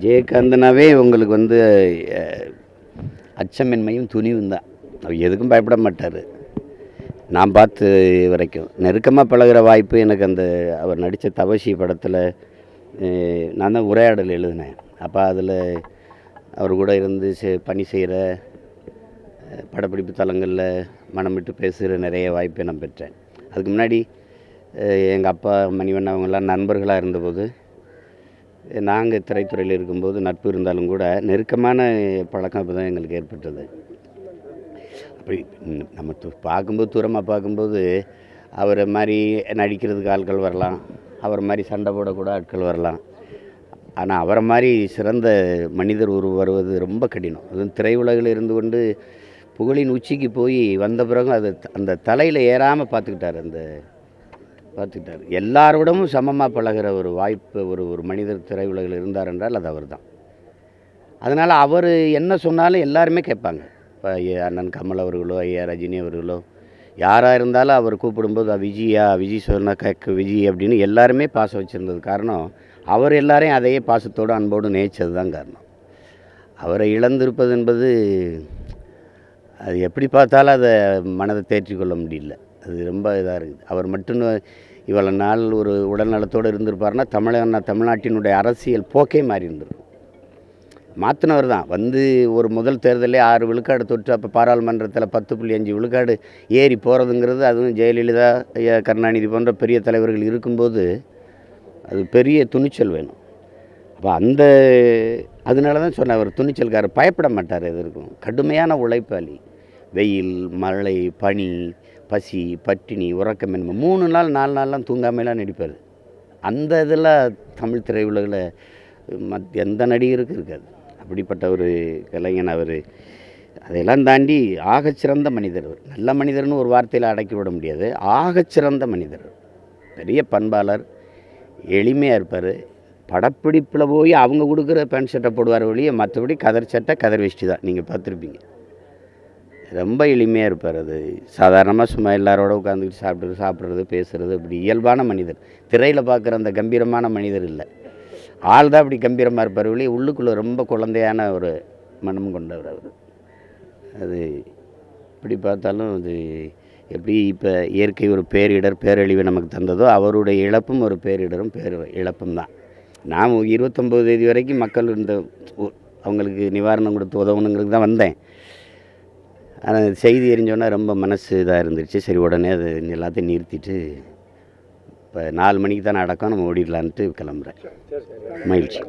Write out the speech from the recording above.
விஜயகாந்தனாவே உங்களுக்கு வந்து அச்சமின்மையும் துணிவும் தான். அவர் எதுக்கும் பயப்பட மாட்டார். நான் பார்த்து வரைக்கும். நெருக்கமாக பழகுற வாய்ப்பு எனக்கு அந்த அவர் நடித்த தவசி படத்தில் நான் தான் உரையாடல் எழுதினேன். அப்போ அதில் அவர் கூட இருந்து செ- பணி செய்கிற படப்பிடிப்பு தலங்களில் மனம் விட்டு பேசுகிற நிறைய வாய்ப்பை நான் பெற்றேன். அதுக்கு முன்னாடி எங்கள் அப்பா மணிவண்ணன் அவங்கெல்லாம் நண்பர்களாக இருந்தபோது நாங்கள் திரைத்துறையில் இருக்கும்போது நட்பு இருந்தாலும் கூட நெருக்கமான பழக்கம் அப்போ தான் எங்களுக்கு ஏற்பட்டது. அப்படி நம்ம பார்க்கும்போது தூரமாக பார்க்கும்போது அவரை மாதிரி நடிக்கிறதுக்கு ஆட்கள் வரலாம் அவரை மாதிரி சண்டை போடக்கூட ஆட்கள் வரலாம். ஆனால் அவரை மாதிரி சிறந்த மனிதர் ஒரு வருவது ரொம்ப கடினம். அதுவும் திரையுலகில் இருந்து கொண்டு புகழின் உச்சிக்கு போய் வந்த பிறகு அது அந்த தலையில் ஏறாமல் பார்த்துக்கிட்டார் அந்த பார்த்துக்கிட்டார். எல்லாரோடமும் சமமாக பழகுற ஒரு வாய்ப்பு ஒரு ஒரு மனிதர் திரையுலகில் இருந்தார் என்றால் அது அவர் தான் அதனால் அவர் என்ன சொன்னாலும் எல்லாருமே கேட்பாங்க. இப்போ ஐயா அண்ணன் கமல் அவர்களோ ஐயா ரஜினி அவர்களோ யாராக இருந்தாலும் அவர் கூப்பிடும்போது விஜயா விஜய் சொன்னா கேட்க விஜய் அப்படின்னு எல்லாருமே பாசம் வச்சுருந்தது காரணம் அவர் எல்லாரையும் அதையே பாசத்தோடு அன்போடு நேச்சது தான் காரணம். அவரை இழந்திருப்பது என்பது அது எப்படி பார்த்தாலும் அதை மனதை தேற்றிக்கொள்ள முடியல. அது ரொம்ப இதாக இருக்குது. அவர் மட்டும் இவ்வளோ நாள் ஒரு உடல்நலத்தோடு இருந்திருப்பார்னா தமிழக தமிழ்நாட்டினுடைய அரசியல் போக்கே மாறி இருந்திருக்கும். மாற்றினவர் தான். வந்து ஒரு முதல் தேர்தலே ஆறு விழுக்காடு தொற்று அப்போ பாராளுமன்றத்தில் பத்து புள்ளி அஞ்சு விழுக்காடு ஏறி போகிறதுங்கிறது அதுவும் ஜெயலலிதா ஐயா கருணாநிதி போன்ற பெரிய தலைவர்கள் இருக்கும்போது அது பெரிய துணிச்சல் வேணும். அப்போ அந்த அதனால தான் சொன்ன அவர் துணிச்சல்காரர் பயப்பட மாட்டார் எதற்கும். கடுமையான உழைப்பாளி வெயில் மழை பனி பசி பட்டினி உறக்கமின்மை மூணு நாள் நாலு நாள்லாம் தூங்காமலாம் நடிப்பார். அந்த இதெல்லாம் தமிழ் திரையுலகில் மத் எந்த நடிகருக்கும் இருக்காது. அப்படிப்பட்ட ஒரு கலைஞன் அவர். அதையெல்லாம் தாண்டி ஆகச்சிறந்த மனிதர் நல்ல மனிதர்னு ஒரு வார்த்தையில் அடக்கி விட முடியாது. ஆகச்சிறந்த மனிதர் பெரிய பண்பாளர் எளிமையாக இருப்பார். படப்பிடிப்பில் போய் அவங்க கொடுக்குற பேண்ட் சட்டை போடுவார் ஒழிய மற்றபடி கதர் சட்டை கதர் வேஷ்டி தான். நீங்கள் பார்த்துருப்பீங்க. ரொம்ப எளிமையாக இருப்பார் அது. சாதாரணமாக சும்மா எல்லாரோட உட்காந்துக்கிட்டு சாப்பிட்டு சாப்பிட்றது பேசுகிறது இப்படி இயல்பான மனிதர். திரையில் பார்க்குற அந்த கம்பீரமான மனிதர் இல்லை. ஆள் தான் அப்படி கம்பீரமாக இருப்பார் வெளியே உள்ளுக்குள்ளே ரொம்ப குழந்தையான ஒரு மனம் கொண்டவர் அவர். அது எப்படி பார்த்தாலும் அது எப்படி இப்போ இயற்கை ஒரு பேரிடர் பேரழிவு நமக்கு தந்ததோ அவருடைய இழப்பும் ஒரு பேரிடரும் பேர் இழப்பும் தான். நான் இருபத்தொம்போது தேதி வரைக்கும் மக்கள் இந்த அவங்களுக்கு நிவாரணம் கொடுத்து உதவணுங்கிறது தான் வந்தேன். ஆனால் செய்தி எரிஞ்சோன்னா ரொம்ப மனசு இதாக இருந்துச்சு சரி உடனே அது எல்லாத்தையும் நிறுத்திட்டு இப்போ நாலு மணிக்கு தானே அடக்கம் நம்ம ஓடிடலான்ட்டு கிளம்புறேன். மகிழ்ச்சி.